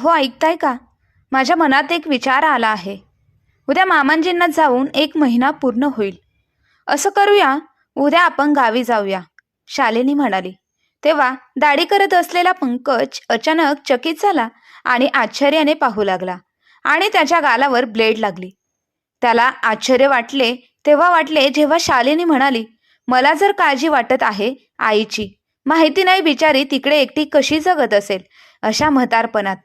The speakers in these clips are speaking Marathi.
अहो ऐकताय का? माझ्या मनात एक विचार आला आहे. उद्या मामांजींना जाऊन एक महिना पूर्ण होईल. असं करूया उद्या आपण गावी जाऊया शालिनी म्हणाली. तेव्हा दाढी करत असलेला पंकज अचानक चकित झाला आणि आश्चर्याने पाहू लागला आणि त्याच्या गालावर ब्लेड लागली. त्याला आश्चर्य वाटले तेव्हा वाटले जेव्हा शालिनी म्हणाली मला जर काळजी वाटत आहे आईची माहिती नाही बिचारी तिकडे एकटी कशी जगत असेल अशा म्हातारपणात.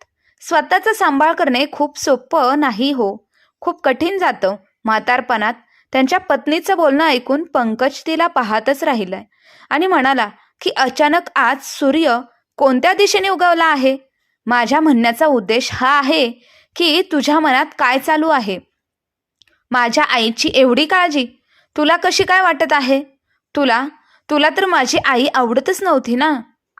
स्वतःचा सांभाळ करणे खूप सोपं नाही हो. खूप कठीण जातं. म्हातारपणात त्यांच्या पत्नीचं बोलणं ऐकून पंकज तिला पाहतच राहिलाय आणि म्हणाला की अचानक आज सूर्य कोणत्या दिशेने उगवला आहे? माझ्या म्हणण्याचा उद्देश हा आहे की तुझ्या मनात काय चालू आहे? माझ्या आईची एवढी काळजी तुला कशी काय वाटत आहे? तुला तुला तर माझी आई आवडतच नव्हती ना?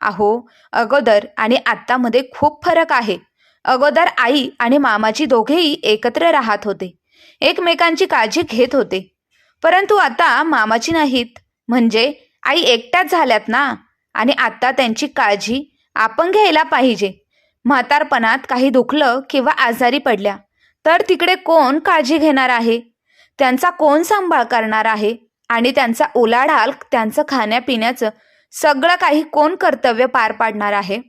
अहो अगोदर आणि आत्तामध्ये खूप फरक आहे. अगोदर आई आणि मामाची दोघेही एकत्र राहत होते. एकमेकांची काळजी घेत होते. परंतु आता मामाची नाहीत. म्हणजे आई एकट्याच झाल्यात ना? आणि आता त्यांची काळजी आपण घ्यायला पाहिजे. म्हातारपणात काही दुखलं किंवा आजारी पडल्या तर तिकडे कोण काळजी घेणार आहे? त्यांचा कोण सांभाळ करणार आहे? आणि त्यांचा उलाढाल त्यांचं खाण्यापिण्याचं सगळं काही कोण कर्तव्य पार पाडणार आहे?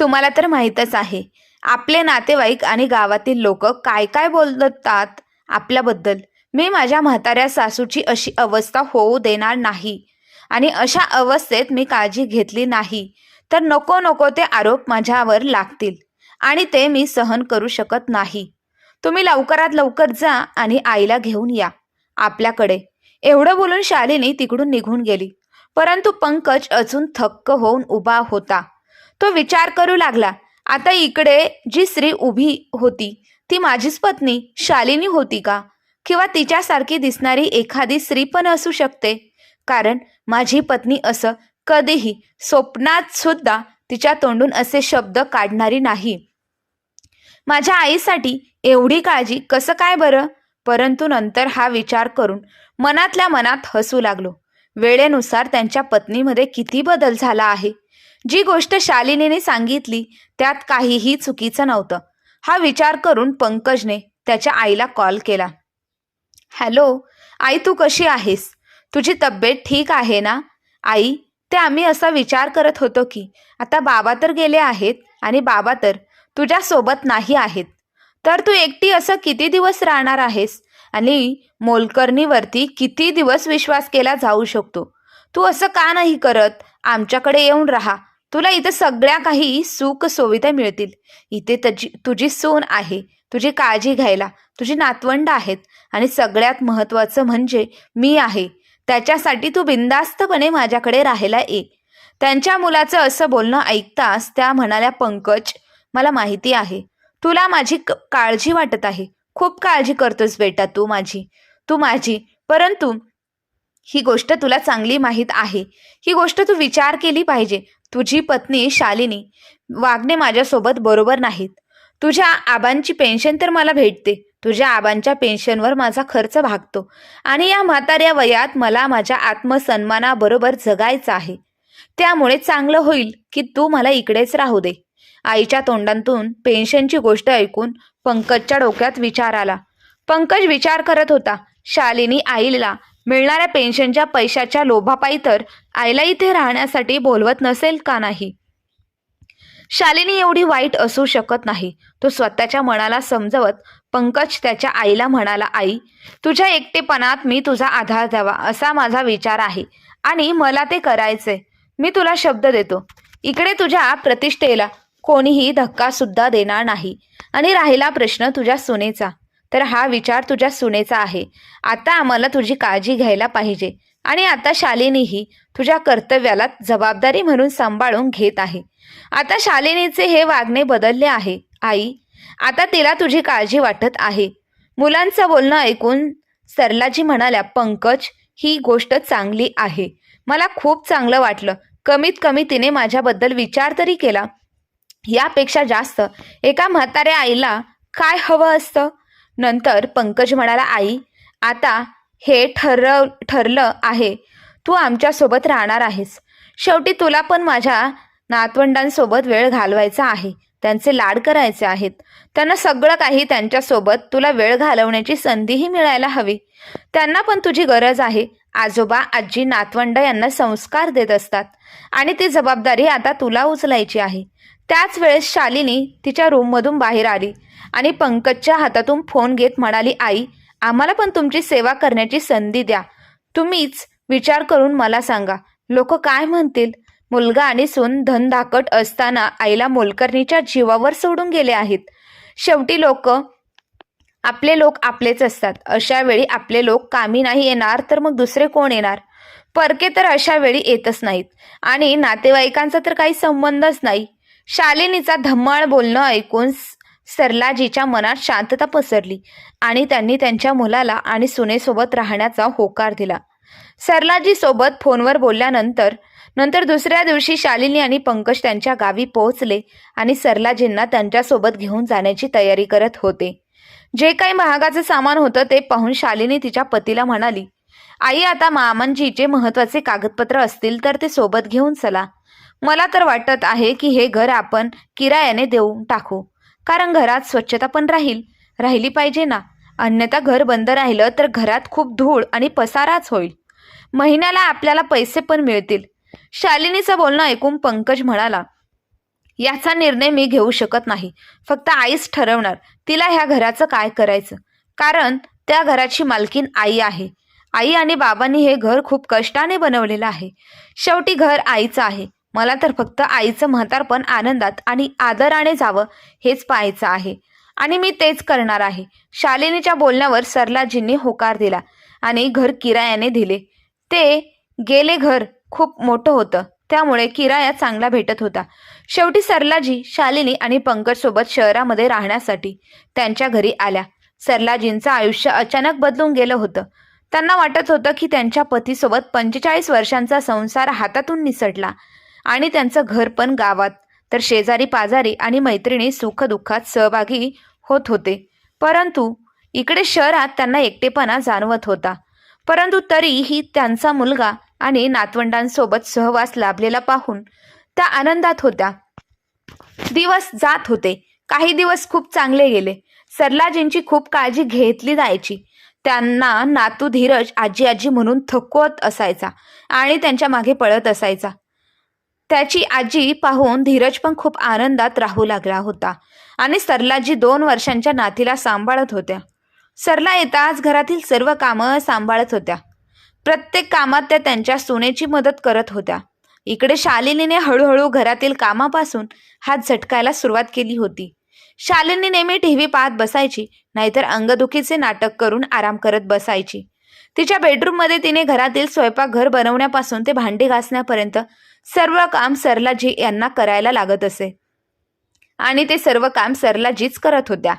तुम्हाला तर माहीतच आहे. आपले नातेवाईक आणि गावातील लोक काय काय बोलतात आपल्याबद्दल? मी माझ्या म्हाताऱ्या सासूची अशी अवस्था होऊ देणार नाही. आणि अशा अवस्थेत मी काळजी घेतली नाही. तर नको नको ते आरोप माझ्यावर लागतील. आणि ते मी सहन करू शकत नाही. तुम्ही लवकरात लवकर जा आणि आईला घेऊन या. आपल्याकडे. एवढं बोलून शालिनी तिकडून निघून गेली. परंतु पंकज अजून थक्क होऊन उभा होता. तो विचार करू लागला. आता इकडे जी स्त्री उभी होती ती माझीच पत्नी शालिनी होती का? किंवा तिच्यासारखी दिसणारी एखादी स्त्री पण असू शकते. कारण माझी पत्नी असं कधीही स्वप्नात सुद्धा तिच्या तोंडून असे शब्द काढणारी नाही. माझ्या आईसाठी एवढी काळजी कसं काय बरं? परंतु नंतर हा विचार करून मनातल्या मनात हसू लागलो. वेळेनुसार त्यांच्या पत्नीमध्ये किती बदल झाला आहे? जी गोष्ट शालिनीने सांगितली त्यात काहीही चुकीचं नव्हतं. हा विचार करून पंकजने त्याच्या आईला कॉल केला. हॅलो आई तू कशी आहेस? तुझी तब्येत ठीक आहे ना? आई ते आम्ही असा विचार करत होतो की आता बाबा तर गेले आहेत आणि बाबा तर तुझ्यासोबत नाही आहेत. तर तू एकटी असं किती दिवस राहणार आहेस? आणि मोलकर्णीवरती किती दिवस विश्वास केला जाऊ शकतो? तू असं का नाही करत? आमच्याकडे येऊन राहा. तुला इथे सगळ्या काही सुख सुविधा मिळतील. इथे तजी तुझी सून आहे. तुझी काळजी घ्यायला. तुझी नातवंड आहेत. आणि सगळ्यात महत्त्वाचं म्हणजे मी आहे. त्याच्यासाठी तू बिंदास्तपणे माझ्याकडे राहायला ये. त्यांच्या मुलाचं असं बोलणं ऐकताच त्या म्हणाल्या पंकज मला माहिती आहे. तुला माझी क- काळजी वाटत आहे. खूप काळजी करतोस बेटा तू माझी. तू माझी. परंतु ही गोष्ट तुला चांगली माहीत आहे. ही गोष्ट तू विचार केली पाहिजे. तुझी पत्नी शालिनी वागणे माझ्यासोबत बरोबर नाहीत. तुझ्या आबांची पेन्शन तर मला भेटते. तुझ्या आबांच्या पेन्शनवर माझा खर्च भागतो. आणि या म्हाताऱ्या वयात मला माझ्या आत्मसन्मानाबरोबर जगायचं आहे. त्यामुळे चांगलं होईल की तू मला इकडेच राहू दे. आईच्या तोंडातून पेन्शनची गोष्ट ऐकून पंकजच्या डोक्यात विचार आला. पंकज विचार करत होता शालिनी आईला मिळणाऱ्या पेन्शनच्या पैशाच्या लोभापायी तर आईला इथे राहण्यासाठी बोलवत नसेल का नाही? शालिनी एवढी वाईट असू शकत नाही. तो स्वतःच्या मनाला समजवत पंकज त्याच्या आईला म्हणाला आई तुझ्या एकटेपणात मी तुझा आधार द्यावा असा माझा विचार आहे. आणि मला ते करायचे मी तुला शब्द देतो. इकडे तुझ्या प्रतिष्ठेला कोणीही धक्का सुद्धा देणार नाही. आणि राहिला प्रश्न तुझ्या सुनेचा. तर हा विचार तुझ्या सुनेचा आहे. आता आम्हाला तुझी काळजी घ्यायला पाहिजे. आणि आता शालिनीही तुझ्या कर्तव्याला जबाबदारी म्हणून सांभाळून घेत आहे. आता शालिनीचे हे वागणे बदलले आहे. आई आता तिला तुझी काळजी वाटत आहे. मुलांचं बोलणं ऐकून सरलाजी म्हणाल्या पंकज ही गोष्ट चांगली आहे. मला खूप चांगलं वाटलं. कमीत कमी तिने माझ्याबद्दल विचार तरी केला. यापेक्षा जास्त एका म्हाताऱ्या आईला काय हवं असतं? नंतर पंकज म्हणाला आई आता हे ठरव ठरलं आहे. तू आमच्यासोबत राहणार आहेस. शेवटी तुला पण माझ्या नातवंडांसोबत वेळ घालवायचा आहे. त्यांचे लाड करायचे आहेत. त्यांना सगळं काही त्यांच्यासोबत तुला वेळ घालवण्याची संधीही मिळायला हवी. त्यांना पण तुझी गरज आहे. आजोबा आजी नातवंड यांना संस्कार देत असतात. आणि ती जबाबदारी आता तुला उचलायची आहे. त्याच वेळेस शालिनी तिच्या रूममधून बाहेर आली. आणि पंकजच्या हातातून फोन घेत म्हणाली आई आम्हाला पण तुमची सेवा करण्याची संधी द्या. तुम्हीच विचार करून मला सांगा. लोक काय म्हणतील? मुलगा आणि सून धनधाकट असताना आईला मोलकर्णीच्या जीवावर सोडून गेले आहेत. शेवटी लोक आपले लोक आपलेच असतात. अशा वेळी आपले लोक कामी नाही येणार तर मग दुसरे कोण येणार? परके तर अशा वेळी येतच नाहीत. आणि नातेवाईकांचा तर काही संबंधच नाही. शालिनीचा धम्माळ बोलणं ऐकून सरलाजीच्या मनात शांतता पसरली आणि त्यांनी त्यांच्या मुलाला आणि सुनेसोबत राहण्याचा होकार दिला. सरलाजी सोबत फोनवर बोलल्यानंतर नंतर दुसऱ्या दिवशी शालिनी आणि पंकज त्यांच्या गावी पोहोचले आणि सरलाजींना त्यांच्यासोबत घेऊन जाण्याची तयारी करत होते. जे काही महागाचं सामान होतं ते पाहून शालिनी तिच्या पतीला म्हणाली आई आता मामनजीचे महत्त्वाचे कागदपत्र असतील तर ते सोबत घेऊन चला. मला तर वाटत आहे की हे घर आपण किरायाने देऊन टाकू. कारण घरात स्वच्छता पण राहील. राहिली पाहिजे ना. अन्यथा घर बंद राहिलं तर घरात खूप धूळ आणि पसाराच होईल. महिन्याला आपल्याला पैसे पण मिळतील. शालिनीचं बोलणं ऐकून पंकज म्हणाला याचा निर्णय मी घेऊ शकत नाही. फक्त आईच ठरवणार. तिला ह्या घराचं काय करायचं? कारण त्या घराची मालकीन आई आहे. आई आणि बाबांनी हे घर खूप कष्टाने बनवलेलं आहे. शेवटी घर आईचं आहे. मला तर फक्त आईचं म्हातारपण आनंदात आणि आदराने जावं हेच पाहायचं आहे. आणि मी तेच करणार आहे. शालिनीच्या बोलण्यावर सरलाजींनी होकार दिला आणि घर किरायाने दिले. ते गेले घर खूप मोठं होतं. त्यामुळे किराया चांगला भेटत होता. शेवटी सरलाजी शालिनी आणि पंकज सोबत शहरामध्ये राहण्यासाठी त्यांच्या घरी आल्या. सरलाजींचं आयुष्य अचानक बदलून गेलं होतं. त्यांना वाटत होतं की त्यांच्या पतीसोबत पंचेचाळीस वर्षांचा संसार हातातून निसटला. आणि त्यांचं घर पण गावात. तर शेजारी पाजारी आणि मैत्रिणी सुखदुःखात सहभागी होत होते. परंतु इकडे शहरात त्यांना एकटेपणा जाणवत होता. परंतु तरीही त्यांचा मुलगा आणि नातवंडांसोबत सहवास लाभलेला पाहून त्या आनंदात होत्या. दिवस जात होते. काही दिवस खूप चांगले गेले. सरलाजींची खूप काळजी घेतली जायची. त्यांना नातू धीरज आजी आजी म्हणून थकवत असायचा आणि त्यांच्या मागे पळत असायचा. त्याची आजी पाहून धीरज पण खूप आनंदात राहू लागला होता. आणि सरलाजी दोन वर्षांच्या नातीला सांभाळत होत्या. सरला येताच घरातील सर्व कामं सांभाळत होत्या. प्रत्येक कामात त्या त्यांच्या सुनेची मदत करत होत्या. इकडे शालिनीने हळूहळू घरातील कामापासून हात झटकायला सुरुवात केली होती. शालिनी नेहमी टी व्ही पाहत बसायची नाहीतर अंगदुखीचे नाटक करून आराम करत बसायची. तिच्या बेडरूममध्ये तिने घरातील स्वयंपाकघर बनवण्यापासून ते भांडी घासण्यापर्यंत सर्व काम सरलाजी यांना करायला लागत असे. आणि ते सर्व काम सरलाजीच करत होत्या.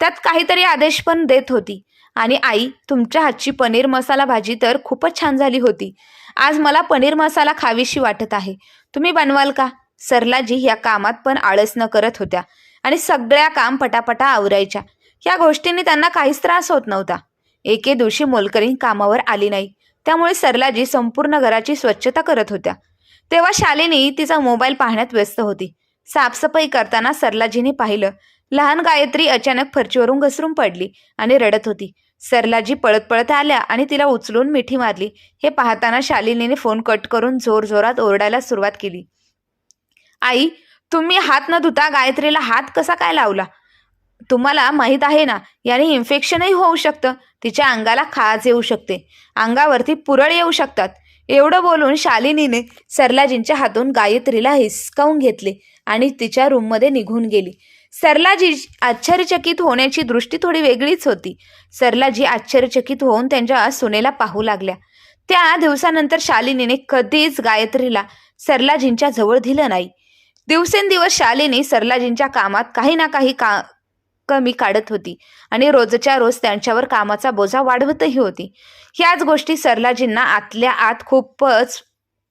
त्यात काहीतरी आदेश पण देत होती. आणि आई तुमच्या हातची पनीर मसाला भाजी तर खूपच छान झाली होती. आज मला पनीर मसाला खावीशी वाटत आहे. तुम्ही बनवाल का? सरलाजी या कामात पण आळस न करत होत्या. आणि सगळ्या काम पटापटा आवरायच्या. या गोष्टींनी त्यांना काहीच त्रास होत नव्हता. एके दिवशी मोलकरीण कामावर आली नाही. त्यामुळे सरलाजी संपूर्ण घराची स्वच्छता करत होत्या. तेव्हा शालिनी तिचा मोबाईल पाहण्यात व्यस्त होती. साफसफाई करताना सरलाजीने पाहिलं लहान गायत्री अचानक फरचीवरून घसरून पडली आणि रडत होती. सरलाजी पळत पळत आल्या आणि तिला उचलून मिठी मारली. हे पाहताना शालिनीने फोन कट करून जोरजोरात ओरडायला सुरुवात केली. आई तुम्ही हात न धुता गायत्रीला हात कसा काय लावला? तुम्हाला माहीत आहे ना याने इन्फेक्शनही होऊ शकतं. तिच्या अंगाला खाज येऊ शकते. अंगावरती पुरळ येऊ शकतात. एवढं बोलून शालिनीने सरलाजींच्या हातून गायत्रीला हिसकावून घेतले आणि तिच्या रूममध्ये निघून गेली. सरलाजी आश्चर्यचकित होण्याची दृष्टी थोडी वेगळीच होती. सरलाजी आश्चर्यचकित होऊन त्यांच्या सुनेला पाहू लागल्या. त्या दिवसानंतर शालिनीने कधीच गायत्रीला सरलाजींच्या जवळ दिलं नाही. दिवसेंदिवस शालिनी सरलाजींच्या कामात काही ना काही का कमी काढत होती आणि रोजच्या रोज त्यांच्यावर कामाचा बोजा वाढवतही होती. ह्याच गोष्टी सरलाजींना आतल्या आत खूपच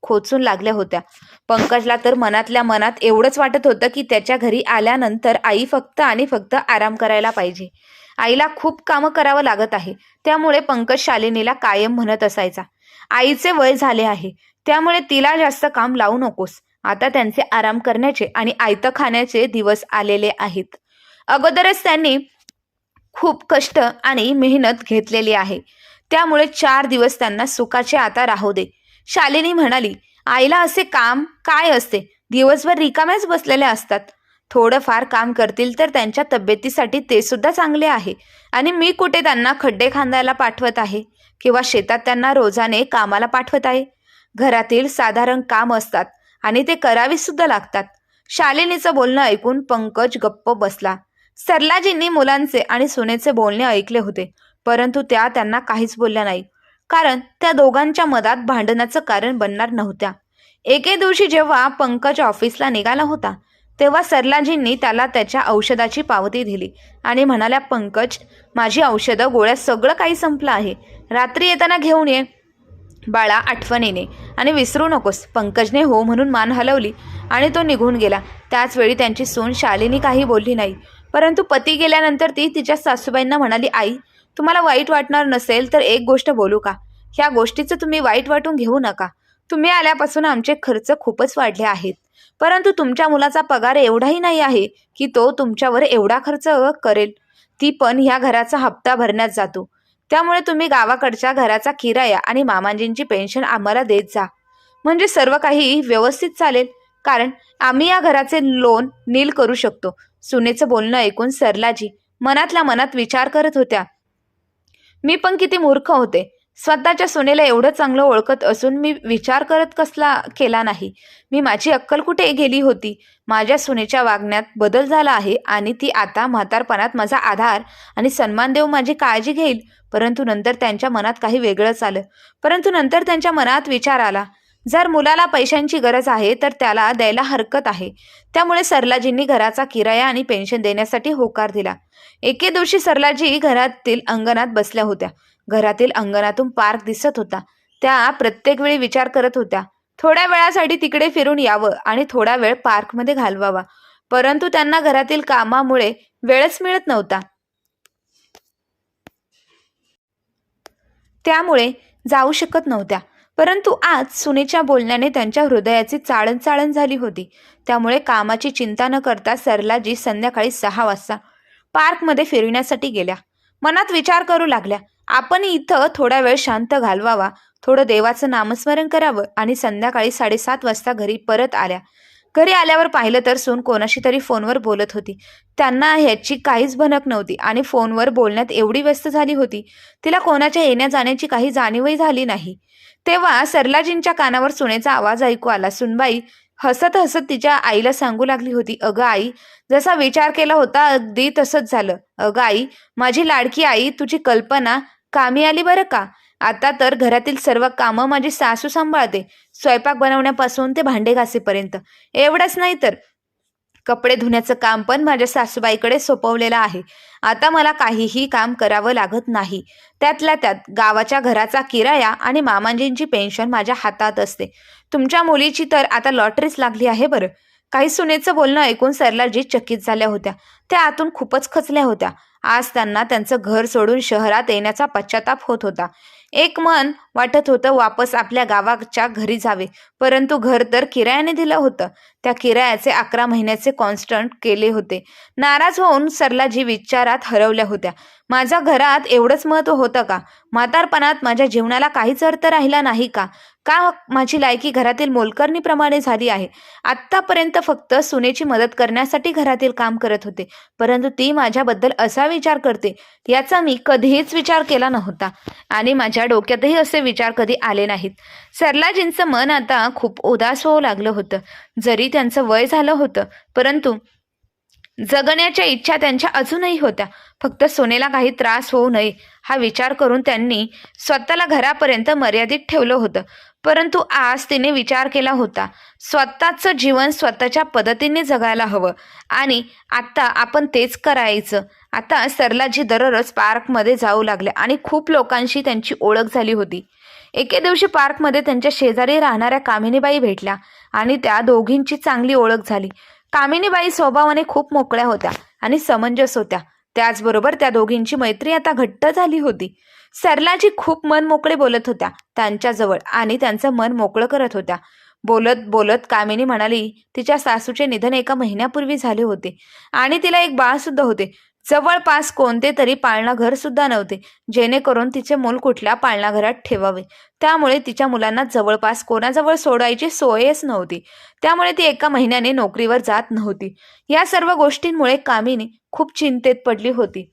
खोचून लागल्या होत्या. पंकजला तर मनातल्या मनात एवढंच वाटत होतं की त्याच्या घरी आल्यानंतर आई फक्त आणि फक्त आराम करायला पाहिजे. आईला खूप कामं करावं लागत आहे. त्यामुळे पंकज शालिनीला कायम म्हणत असायचा. आईचे वय झाले आहे. त्यामुळे तिला जास्त काम लावू नकोस. आता त्यांचे आराम करण्याचे आणि आयतं खाण्याचे दिवस आलेले आहेत. अगोदरच त्यांनी खूप कष्ट आणि मेहनत घेतलेली आहे. त्यामुळे चार दिवस त्यांना सुखाचे आता राहू दे. शालिनी म्हणाली आईला असे काम काय असते? दिवसभर रिकाम्याच बसलेले असतात. थोडंफार काम करतील तर त्यांच्या तब्येतीसाठी ते सुद्धा चांगले आहे. आणि मी कुठे त्यांना खड्डे खांदायला पाठवत आहे? किंवा शेतात त्यांना रोजाने कामाला पाठवत आहे? घरातील साधारण काम असतात आणि ते करावी सुद्धा लागतात. शालिनीचं बोलणं ऐकून पंकज गप्प बसला. सरलाजींनी मुलांचे आणि सुनेचे बोलणे ऐकले होते परंतु त्या त्यांना काहीच बोलल्या नाही. कारण त्या दोघांच्या मधात भांडणाचं कारण बनणार नव्हत्या. एके दिवशी जेव्हा पंकज ऑफिसला निघाला होता तेव्हा सरलाजींनी त्याला त्याच्या औषधाची पावती दिली आणि म्हणाल्या पंकज माझी औषधं गोळ्या सगळं काही संपलं आहे. रात्री येताना घेऊन ये. बाळा आठवणीने आणि विसरू नकोस पंकजने हो म्हणून मान हलवली आणि तो निघून गेला. त्याचवेळी त्यांची सून शालिनी काही बोलली नाही. परंतु पती गेल्यानंतर ती तिच्या सासूबाईंना म्हणाली आई तुम्हाला वाईट वाटणार नसेल तर एक गोष्ट बोलू का? ह्या गोष्टीचं तुम्ही वाईट वाटून घेऊ नका. तुम्ही आल्यापासून आमचे खर्च खूपच वाढले आहेत. परंतु तुमच्या मुलाचा पगार एवढाही नाही आहे की तो तुमच्यावर एवढा खर्च करेल. ती पण ह्या घराचा हप्ता भरण्यात जातो. त्यामुळे तुम्ही गावाकडच्या घराचा किराया आणि मामाजींची पेन्शन आम्हाला देत जा. म्हणजे सर्व काही व्यवस्थित चालेल. कारण आम्ही या घराचे लोन नील करू शकतो. सुनेचं बोलणं ऐकून सरलाजी मनातल्या मनात विचार करत होत्या. मी पण किती मूर्ख होते. स्वतःच्या सुनेला एवढं चांगलं ओळखत असून मी विचार करत कसला केला नाही. मी माझी अक्कल कुठे गेली होती? माझ्या सुनेच्या वागण्यात बदल झाला आहे आणि ती आता म्हातारपणात माझा आधार आणि सन्मान देऊ माझी काळजी घेईल. परंतु नंतर त्यांच्या मनात काही वेगळंच आलं. परंतु नंतर त्यांच्या मनात विचार आला. जर मुलाला पैशांची गरज आहे तर त्याला द्यायला हरकत आहे. त्यामुळे सरलाजींनी घराचा किराया आणि पेन्शन देण्यासाठी होकार दिला. एके दिवशी सरलाजी घरातील अंगणात बसल्या होत्या. घरातील अंगणातून पार्क दिसत होता. त्या प्रत्येक वेळी विचार करत होत्या. थोड्या वेळासाठी तिकडे फिरून यावं आणि थोडा वेळ पार्कमध्ये घालवावा. परंतु त्यांना घरातील कामामुळे वेळच मिळत नव्हता. त्यामुळे जाऊ शकत नव्हत्या. परंतु आज सुनेच्या बोलण्याने त्यांच्या हृदयाची चाळण चाळण झाली होती. त्यामुळे कामाची चिंता न करता सरलाजी संध्याकाळी सहा वाजता पार्कमध्ये फिरण्यासाठी गेल्या. मनात विचार करू लागल्या. आपण इथं थोडा वेळ शांत घालवावा. थोडं देवाचं नामस्मरण करावं आणि संध्याकाळी साडेसात वाजता घरी परत आल्या. घरी आल्यावर पाहिलं तर सून कोणाशी तरी फोनवर बोलत होती. त्यांना ह्याची काहीच भनक नव्हती आणि फोनवर बोलण्यात एवढी व्यस्त झाली होती. तिला कोणाच्या येण्या जाण्याची काही जाणीवही झाली नाही. तेव्हा सरलाजींच्या कानावर सुनेचा आवाज ऐकू आला. सुनबाई हसत हसत तिच्या आईला सांगू लागली होती अगं आई जसा विचार केला होता अगदी तसंच झालं. अगं आई माझी लाडकी आई तुझी कल्पना कामी आली बरं का? आता तर घरातील सर्व कामं माझी सासू सांभाळते. स्वयंपाक बनवण्यापासून ते भांडे घासेपर्यंत. एवढंच नाही तर कपडे धुण्याचं काम पण माझ्या सासूबाईकडे सोपवलेलं आहे. आता मला काहीही काम करावं लागत नाही. त्यातल्या त्यात गावाच्या घराचा किराया आणि मामाजींची पेन्शन माझ्या हातात असते. तुमच्या मुलीची तर आता लॉटरीच लागली आहे बरं. काही सुनेचं बोलणं ऐकून सरलाजी चकित झाल्या होत्या. त्या आतून खूपच खचल्या होत्या. आज त्यांना त्यांचं घर सोडून शहरात येण्याचा पश्चाताप होत होता. एक मन वाटत होतं वापस आपल्या गावाच्या घरी जावे. परंतु घर तर किरायाने दिलं होतं. त्या किरायाचे अकरा महिन्याचे कॉन्स्टंट केले होते. नाराज होऊन सरलाजी विचारात हरवल्या होत्या. माझ्या घरात एवढंच महत्त्व होतं का? म्हातारपणात माझ्या जीवनाला काहीच अर्थ राहिला नाही का? का माझी लायकी घरातील मोलकरणीप्रमाणे झाली आहे? आत्तापर्यंत फक्त सुनेची मदत करण्यासाठी घरातील काम करत होते. परंतु ती माझ्याबद्दल असा विचार करते याचा मी कधीच विचार केला नव्हता. आणि माझ्या डोक्यातही असे विचार कधी आले नाहीत. सरलाजींचं मन आता खूप उदास होऊ लागलं होतं. जरी त्यांचं वय झालं होतं. परंतु जगण्याच्या इच्छा त्यांच्या अजूनही होत्या. फक्त सोनेला काही त्रास होऊ नये हा विचार करून त्यांनी स्वतःला घरापर्यंत मर्यादित ठेवलं होतं. परंतु आज तिने विचार केला होता. स्वतःचं जीवन स्वतःच्या पद्धतीने जगायला हवं. आणि आता आपण तेच करायचं. आता सरलाजी दररोज पार्कमध्ये जाऊ लागल्या आणि खूप लोकांशी त्यांची ओळख झाली होती. एके दिवशी पार्कमध्ये त्यांच्या शेजारी राहणाऱ्या कामिनीबाई भेटल्या आणि त्या दोघींची चांगली ओळख झाली. कामिनीबाई स्वभावाने खूप मोकळ्या होत्या आणि समंजस होत्या. त्याचबरोबर त्या दोघींची मैत्री आता घट्ट झाली होती. सरलाजी खूप मन मोकळे बोलत होत्या त्यांच्याजवळ आणि त्यांचं मन मोकळं करत होत्या. बोलत बोलत कामिनी म्हणाली तिच्या सासूचे निधन एका महिन्यापूर्वी झाले होते आणि तिला एक बाळ सुद्धा होते. जवळपास कोणते तरी पाळणाघर सुद्धा नव्हते. जेणेकरून तिचे मूल कुठल्या पाळणाघरात ठेवावे. त्यामुळे तिच्या मुलांना जवळपास कोणाजवळ सोडायची सोयच नव्हती. त्यामुळे ती एका महिन्याने नोकरीवर जात नव्हती. या सर्व गोष्टींमुळे कामिनी खूप चिंतेत पडली होती.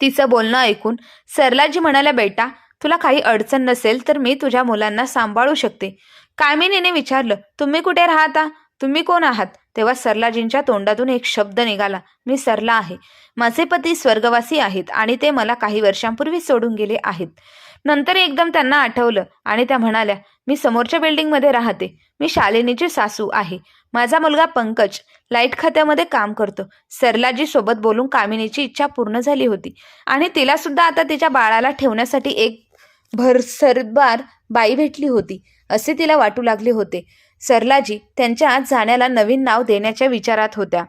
तिचं बोलणं ऐकून सरलाजी म्हणाल्या बेटा तुला काही अडचण नसेल तर मी तुझ्या मुलांना सांभाळू शकते. कामिनीने विचारलं तुम्ही कुठे राहता? तुम्ही कोण आहात? तेव्हा सरलाजींच्या तोंडातून एक शब्द निघाला मी सरला आहे. माझे पती स्वर्गवासी आहेत आणि ते मला काही वर्षांपूर्वी सोडून गेले आहेत. नंतर एकदम त्यांना आठवलं आणि त्या म्हणाल्या मी समोरच्या बिल्डिंगमध्ये राहते. मी शालिनीची सासू आहे. माझा मुलगा पंकज लाइट खात्यामध्ये काम करतो. सरलाजी सोबत बोलून कामिनीची इच्छा पूर्ण झाली होती आणि तिला सुद्धा आता तिच्या बाळाला ठेवण्यासाठी एक भरसरबार बाई भेटली होती असे तिला वाटू लागले होते. सरलाजी त्यांच्या जाण्याला नवीन नाव देण्याच्या विचारात होत्या.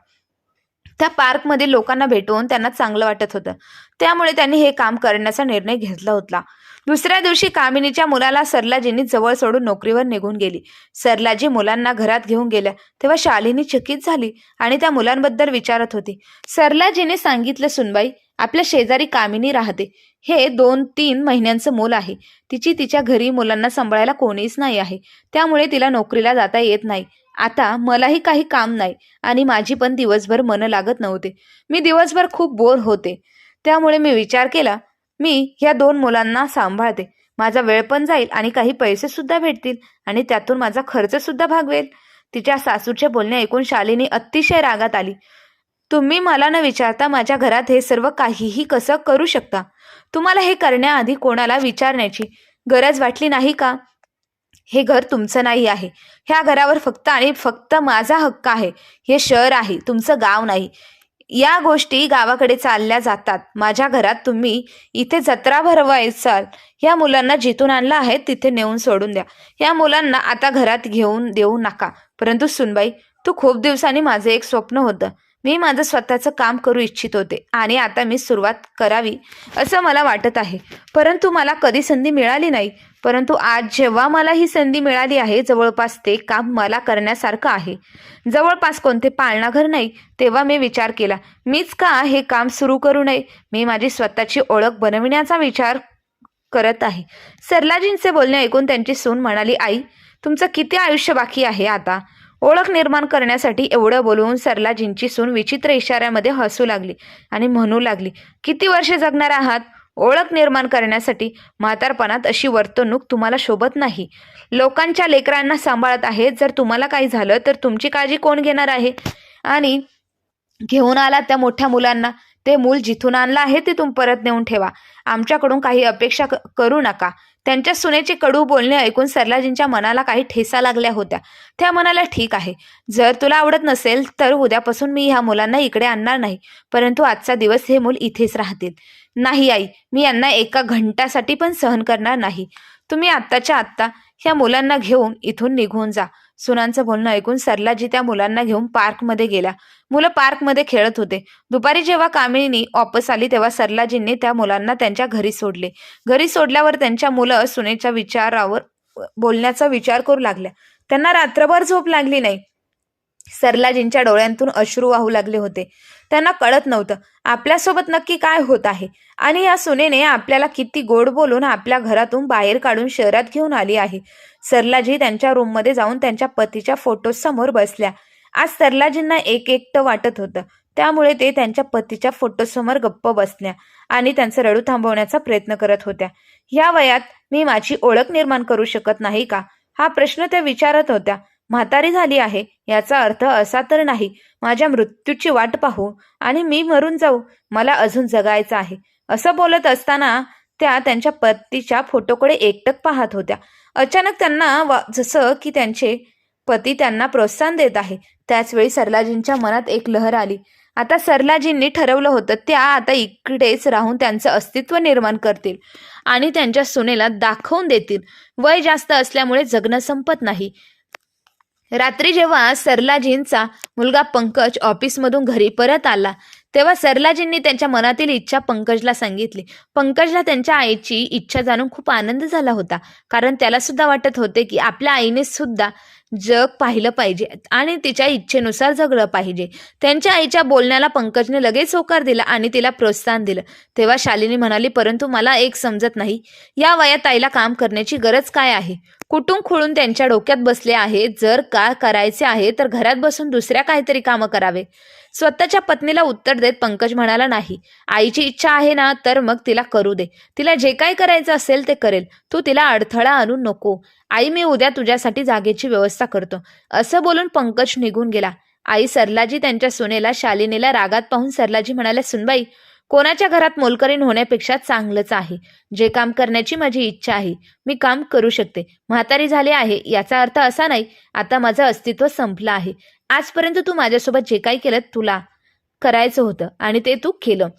त्या पार्कमध्ये लोकांना भेटवून त्यांना चांगलं वाटत होतं. त्यामुळे त्यांनी हे काम करण्याचा निर्णय घेतला होता. दुसऱ्या दिवशी कामिनीच्या मुलाला सरलाजींनी जवळ सोडून नोकरीवर निघून गेली. सरलाजी मुलांना घरात घेऊन गेल्या. तेव्हा शालिनी चकित झाली आणि त्या मुलांबद्दल विचारत होती. सरलाजीने सांगितलं सुनबाई आपल्या शेजारी कामिनी राहते. हे दोन तीन महिन्यांचं मूल आहे. तिची तिच्या घरी मुलांना सांभाळायला कोणीच नाही आहे. त्यामुळे तिला नोकरीला जाता येत नाही. आता मलाही काही काम नाही आणि माझी पण दिवसभर मन लागत नव्हते. मी दिवसभर खूप बोर होते. त्यामुळे मी विचार केला मी ह्या दोन मुलांना सांभाळते. माझा वेळ पण जाईल आणि काही पैसे सुद्धा भेटतील आणि त्यातून माझा खर्च सुद्धा भागवेल. तिच्या सासूचे बोलणे ऐकून शालिनी अतिशय रागात आली. तुम्ही मला न विचारता माझ्या घरात हे सर्व काहीही कसं करू शकता? तुम्हाला हे करण्याआधी कोणाला विचारण्याची गरज वाटली नाही का? हे घर तुमचं नाही आहे. ह्या घरावर फक्त आणि फक्त माझा हक्क आहे. हे शहर आहे. तुमचं गाव नाही. या गोष्टी गावाकडे चालल्या जातात. माझ्या घरात तुम्ही इथे जत्रा भरवायचाल. या मुलांना जिथून आणलं आहे तिथे नेऊन सोडून द्या. या मुलांना आता घरात घेऊन देऊ नका. परंतु सुनबाई तू खूप दिवसांनी माझं एक स्वप्न होतं. मी माझं स्वतःचं काम करू इच्छित होते आणि आता मी सुरुवात करावी असं मला वाटत आहे. परंतु मला कधी संधी मिळाली नाही. परंतु आज जेव्हा मला ही संधी मिळाली आहे जवळपास ते काम मला करण्यासारखं आहे. जवळपास कोणते पाळणाघर नाही तेव्हा मी विचार केला मीच का हे काम सुरू करू नये? मी माझी स्वतःची ओळख बनविण्याचा विचार करत आहे. सरलाजींचे बोलणे ऐकून त्यांची सून म्हणाली आई तुमचं किती आयुष्य बाकी आहे आता? ओळख निर्माण करण्यासाठी एवढं बोलवून सरलाजींची सून विचित्र इशाऱ्यामध्ये हसू लागली आणि म्हणू लागली किती वर्षे जगणार आहात? ओळख निर्माण करण्यासाठी म्हातारपणात अशी वर्तणूक तुम्हाला शोभत नाही. लोकांच्या लेकरांना सांभाळत आहेत. जर तुम्हाला काही झालं तर तुमची काळजी कोण घेणार आहे? आणि घेऊन आला त्या मोठ्या मुलांना. ते मूल जिथून आणलं आहे तिथून परत नेऊन ठेवा. आमच्याकडून काही अपेक्षा क- करू नका. त्यांच्या सुनेचे कडू बोलणे ऐकून सरलाजींच्या मनाला काही ठेसा लागल्या होत्या. त्या म्हणाल्या ठीक आहे. जर तुला आवडत नसेल तर उद्यापासून मी ह्या मुलांना इकडे आणणार नाही. परंतु आजचा दिवस हे मूल इथेच राहतील. नाही आई. मी यांना एका घंटासाठी पण सहन करणार नाही. तुम्ही आत्ताच्या आत्ता ह्या मुलांना घेऊन इथून निघून जा. सुनांचं बोलणं ऐकून सरलाजी त्या मुलांना घेऊन पार्कमध्ये गेला. मुलं पार्कमध्ये खेळत होते. दुपारी जेव्हा कामिनी वापस आली तेव्हा सरलाजींनी त्या मुलांना त्यांच्या घरी सोडले. घरी सोडल्यावर त्यांच्या मुलं सुनेच्या विचारावर बोलण्याचा विचार करू लागल्या. त्यांना रात्रभर झोप लागली नाही. सरलाजींच्या डोळ्यांतून अश्रू वाहू लागले होते. त्यांना कळत नव्हतं आपल्यासोबत नक्की काय होत आहे. आणि या सुनेने आपल्याला किती गोड बोलून आपल्या घरातून बाहेर काढून शहरात घेऊन आली आहे. सरलाजी त्यांच्या रूममध्ये जाऊन त्यांच्या पतीच्या फोटो समोर बसल्या. आज सरलाजींना एक एकटं वाटत होतं. त्यामुळे ते त्यांच्या पतीच्या फोटोसमोर गप्प बसल्या आणि त्यांचं रडू थांबवण्याचा प्रयत्न करत होत्या. या वयात मी माझी ओळख निर्माण करू शकत नाही का? हा प्रश्न त्या विचारत होत्या. म्हातारी झाली आहे याचा अर्थ असा तर नाही. माझ्या मृत्यूची वाट पाहू आणि मी मरून जाऊ मला अजून जगायचं आहे. असं बोलत असताना त्या त्यांच्या पतीच्या फोटोकडे एकटक पाहत होत्या. अचानक त्यांना वा जसं की त्यांचे पती त्यांना प्रोत्साहन देत आहे. त्याचवेळी सरलाजींच्या मनात एक लहर आली. आता सरलाजींनी ठरवलं होतं त्या आता इकडेच राहून त्यांचं अस्तित्व निर्माण करतील आणि त्यांच्या सुनेला दाखवून देतील. वय जास्त असल्यामुळे जगणं संपत नाही. रात्री जेव्हा सरलाजींचा मुलगा पंकज ऑफिसमधून घरी परत आला तेव्हा सरलाजींनी त्यांच्या मनातील इच्छा पंकजला सांगितली. पंकजला त्यांच्या आईची इच्छा जाणून खूप आनंद झाला होता. कारण त्याला सुद्धा वाटत होते की आपल्या आईने सुद्धा जग पाहिलं पाहिजे आणि तिच्या इच्छेनुसार जगलं पाहिजे. त्यांच्या आईच्या बोलण्याला पंकजने लगेच होकार दिला आणि तिला प्रोत्साहन दिलं. तेव्हा शालिनी म्हणाली परंतु मला एक समजत नाही. या वयात ताईला काम करण्याची गरज काय आहे? कुटुंब खुळून त्यांच्या डोक्यात बसले आहे. जर का करायचे आहे तर घरात बसून दुसऱ्या काहीतरी कामं करावे. स्वतःच्या पत्नीला उत्तर देत पंकज म्हणाला नाही आईची इच्छा आहे ना तर मग तिला करू दे. तिला जे काही करायचं असेल ते करेल. तू तिला अडथळा आणू नको. आई मी उद्या तुझ्यासाठी जागेची व्यवस्था करतो. असं बोलून पंकज निघून गेला. आई सरलाजी त्यांच्या सुनेला शालिनीला रागात पाहून सरलाजी म्हणाल्या सुनबाई कोणाच्या घरात मोलकरीण होण्यापेक्षा चांगलंच आहे. जे काम करण्याची माझी इच्छा आहे मी काम करू शकते. म्हातारी झाले आहे याचा अर्थ असा नाही आता माझं अस्तित्व संपलं आहे. आजपर्यंत तू माझ्यासोबत जे काही केलं तुला करायचं होतं आणि ते तू केलं.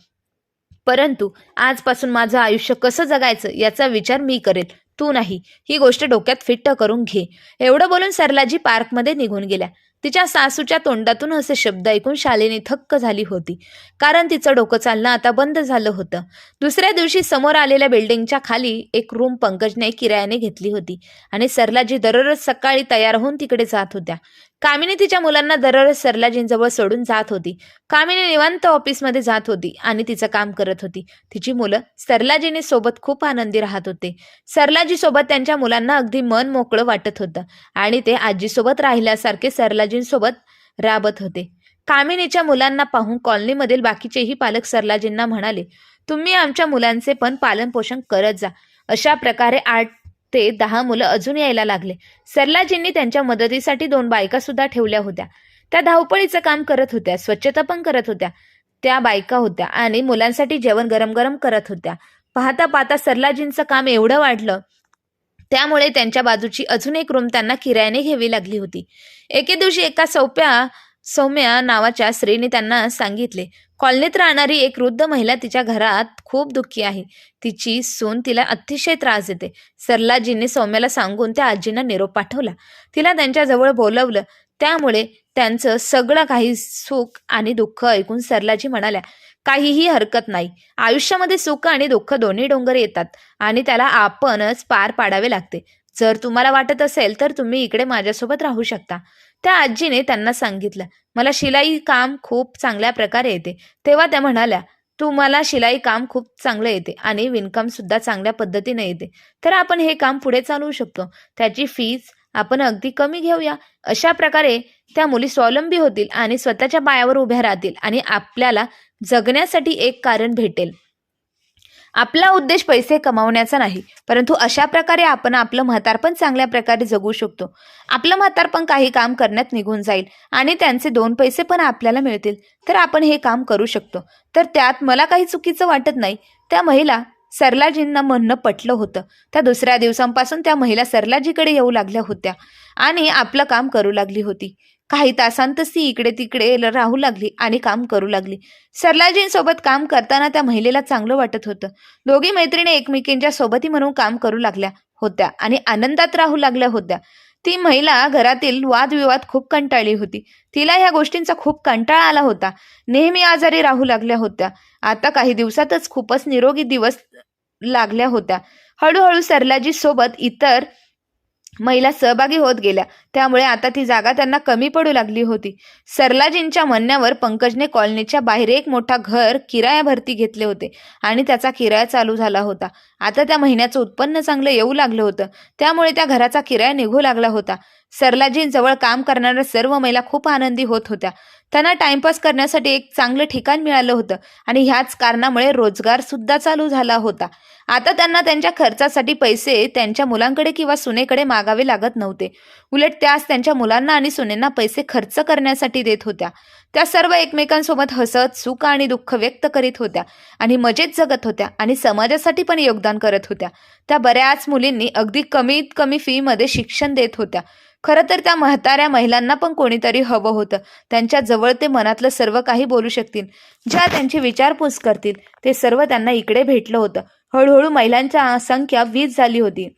परंतु आजपासून माझं आयुष्य कसं जगायचं याचा विचार मी करेल. तू नाही. ही गोष्ट डोक्यात फिट्ट करून घे. एवढं बोलून सरलाजी पार्कमध्ये निघून गेल्या. तिच्या सासूच्या तोंडातून असे शब्द ऐकून शालिनी थक्क झाली होती. कारण तिचं डोकं चालणं आता बंद झालं होतं. दुसऱ्या दिवशी समोर आलेल्या बिल्डिंगच्या खाली एक रूम पंकजने किरायाने घेतली होती आणि सरलाजी दररोज सकाळी तयार होऊन तिकडे जात होत्या. कामिनी तिच्या मुलांना दररोज सरलाजींजवळ सोडून जात होती. कामिनी निवांत ऑफिसमध्ये जात होती आणि तिचं काम करत होती. तिची मुलं सरलाजीने सोबत खूप आनंदी राहत होते. सरलाजी सोबत त्यांच्या मुलांना अगदी मन मोकळं वाटत होतं आणि ते आजीसोबत राहिल्यासारखे सरलाजींसोबत राबत होते. कामिनीच्या मुलांना पाहून कॉलनीमधील बाकीचेही पालक सरलाजींना म्हणाले तुम्ही आमच्या मुलांचे पण पालनपोषण करत जा. अशा प्रकारे आठ ते दहा मुलं अजून यायला लागले. सरलाजींनी त्यांच्या मदतीसाठी दोन बायका सुद्धा ठेवल्या होत्या. त्या धावपळीचं काम करत होत्या स्वच्छता पण करत होत्या. त्या बायका होत्या आणि मुलांसाठी जेवण गरम गरम करत होत्या. पाहता पाहता सरलाजींचं काम एवढं वाढलं त्यामुळे त्यांच्या बाजूची अजून एक रूम त्यांना किरायाने घ्यावी लागली होती. एके दिवशी एका सौप्या सौम्या नावाच्या स्त्रीने त्यांना सांगितले कॉलनीत राहणारी एक वृद्ध महिला तिच्या घरात खूप दुःखी आहे. तिची सून तिला अतिशय त्रास देते. सरलाजींनी सौम्याला सांगून त्या आजींना निरोप पाठवला. तिला त्यांच्याजवळ बोलवलं. त्यामुळे त्यांचं सगळं काही सुख आणि दुःख ऐकून सरलाजी म्हणाल्या काहीही हरकत नाही. आयुष्यामध्ये सुख आणि दुःख दोन्ही डोंगर येतात आणि त्याला आपणच पार पाडावे लागते. जर तुम्हाला वाटत असेल तर तुम्ही इकडे माझ्यासोबत राहू शकता. त्या आजीने त्यांना सांगितलं मला शिलाई काम खूप चांगल्या प्रकारे येते. तेव्हा त्या म्हणाल्या तू मला शिलाई काम खूप चांगलं येते आणि विणकाम सुद्धा चांगल्या पद्धतीने येते. तर आपण हे काम पुढे चालवू शकतो. त्याची फीज आपण अगदी कमी घेऊया. अशा प्रकारे त्या मुली स्वावलंबी होतील आणि स्वतःच्या पायावर उभ्या राहतील आणि आपल्याला जगण्यासाठी एक कारण भेटेल. आपला उद्देश पैसे कमावण्याचा नाही परंतु अशा प्रकारे आपण आपलं म्हातारपण चांगल्या प्रकारे जगू शकतो. आपलं म्हातारपण काही काम करण्यात निघून जाईल आणि त्यांचे दोन पैसे पण आपल्याला मिळतील तर आपण हे काम करू शकतो. तर त्यात मला काही चुकीचं वाटत नाही. त्या महिला सरलाजींना म्हणणं पटलं होतं. त्या दुसऱ्या दिवसांपासून त्या महिला सरलाजीकडे येऊ लागल्या होत्या आणि आपलं काम करू लागली होती. काही तासांतच ती इकडे तिकडे राहू लागली आणि काम करू लागली. सरलाजींसोबत काम करताना त्या महिलेला चांगलं वाटत होतं. दोघी मैत्रिणी एकमेकींच्या सोबती म्हणून काम करू लागल्या होत्या आणि आनंदात राहू लागल्या होत्या. ती महिला घरातील वादविवाद खूप कंटाळली होती. तिला ह्या गोष्टींचा खूप कंटाळा आला होता. नेहमी आजारी राहू लागल्या होत्या. आता काही दिवसातच खूपच निरोगी दिवस लागल्या होत्या. हळूहळू सरलाजी सोबत इतर महिला सहभागी होत गेल्या. त्यामुळे आता ती जागा त्यांना कमी पडू लागली होती. सरलाजींच्या म्हणण्यावर पंकजने कॉलनीच्या बाहेर एक मोठा घर किराया भरती घेतले होते आणि त्याचा किराया चालू झाला होता. आता त्या महिन्याचं उत्पन्न चांगलं येऊ लागलं होतं. त्यामुळे त्या घराचा किराया निघू लागला होता. सरलाजींजवळ काम करणाऱ्या सर्व महिला खूप आनंदी होत होत्या. त्यांना टाइमपास करण्यासाठी एक चांगलं ठिकाण मिळालं होतं आणि ह्याच कारणामुळे रोजगार सुद्धा चालू झाला होता. आता त्यांना त्यांच्या खर्चासाठी पैसे त्यांच्या मुलांकडे किंवा सुनेकडे मागावे लागत नव्हते. उलट त्यास त्यांच्या मुलांना आणि सुनेंना पैसे खर्च करण्यासाठी देत होत्या. त्या सर्व एकमेकांसोबत हसत सुख आणि दुःख व्यक्त करीत होत्या आणि मजेत जगत होत्या आणि समाजासाठी पण योगदान करत होत्या. त्या बऱ्याच मुलींनी अगदी कमीत कमी फीमध्ये शिक्षण देत होत्या. खरं तर त्या म्हाताऱ्या महिलांना पण कोणीतरी हवं होतं. त्यांच्या जवळ ते मनातलं सर्व काही बोलू शकतील. ज्या त्यांची विचारपूस करतील ते सर्व त्यांना इकडे भेटलं होतं. हळूहळू महिलांच्या संख्या वीस झाली होती.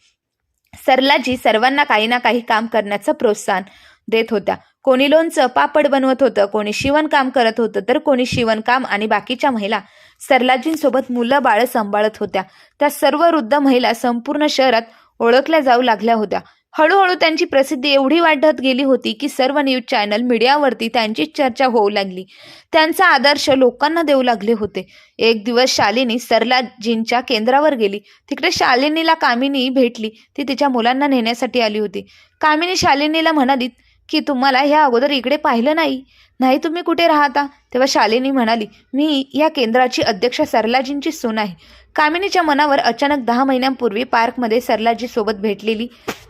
सरलाजी सर्वांना काही ना काही काम करण्याचं प्रोत्साहन देत होत्या. कोणी लोणचं पापड बनवत होतं कोणी शिवणकाम करत होतं तर कोणी शिवणकाम आणि बाकीच्या महिला सरलाजींसोबत मुलं बाळं सांभाळत होत्या. त्या सर्व वृद्ध महिला संपूर्ण शहरात ओळखल्या जाऊ लागल्या होत्या. हळूहळू त्यांची प्रसिद्धी एवढी वाढत गेली होती की सर्व न्यूज चॅनल मीडियावरती त्यांची चर्चा होऊ लागली. त्यांचा आदर्श लोकांना देऊ लागले होते. एक दिवस शालिनी सरलाजींच्या केंद्रावर गेली. तिकडे शालिनीला कामिनी भेटली. ती तिच्या मुलांना नेण्यासाठी आली होती. कामिनी शालिनीला म्हणाली की तुम्हाला ह्या अगोदर इकडे पाहिलं नाही. नाही तुम्ही कुठे राहता? तेव्हा शालिनी म्हणाली मी या केंद्राची अध्यक्ष सरलाजींची सून आहे. कामिनीच्या मनावर अचानक दहा महिन्यांपूर्वी पार्कमध्ये सरलाजी सोबत भेटलेली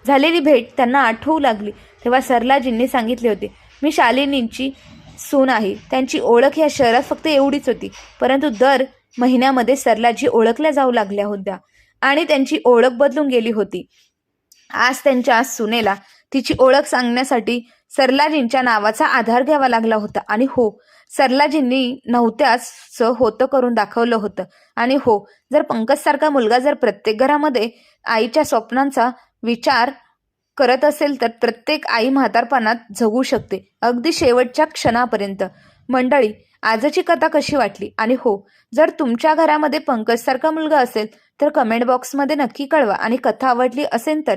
झालेली भेट त्यांना आठवू लागली. तेव्हा सरलाजींनी सांगितले होते मी शालिनींची सून आहे. त्यांची ओळख या शहरात फक्त एवढीच होती. परंतु दर महिन्यामध्ये सरलाजी ओळखल्या जाऊ लागल्या होत्या आणि त्यांची ओळख बदलून गेली होती. आज त्यांच्या सुनेला तिची ओळख सांगण्यासाठी सरलाजींच्या नावाचा आधार घ्यावा लागला होता. आणि हो सरलाजींनी नव्हत्याच होतं करून दाखवलं होतं. आणि हो जर पंकजसारखा मुलगा जर प्रत्येक घरामध्ये आईच्या स्वप्नांचा विचार करत असेल तर प्रत्येक आई म्हातारपणात जगू शकते. अगदी शेवटच्या क्षणापर्यंत. मंडळी आजची कथा कशी वाटली? आणि हो जर तुमच्या घरामध्ये पंकजसारखा मुलगा असेल तर कमेंट बॉक्समध्ये नक्की कळवा. आणि कथा आवडली असेल तर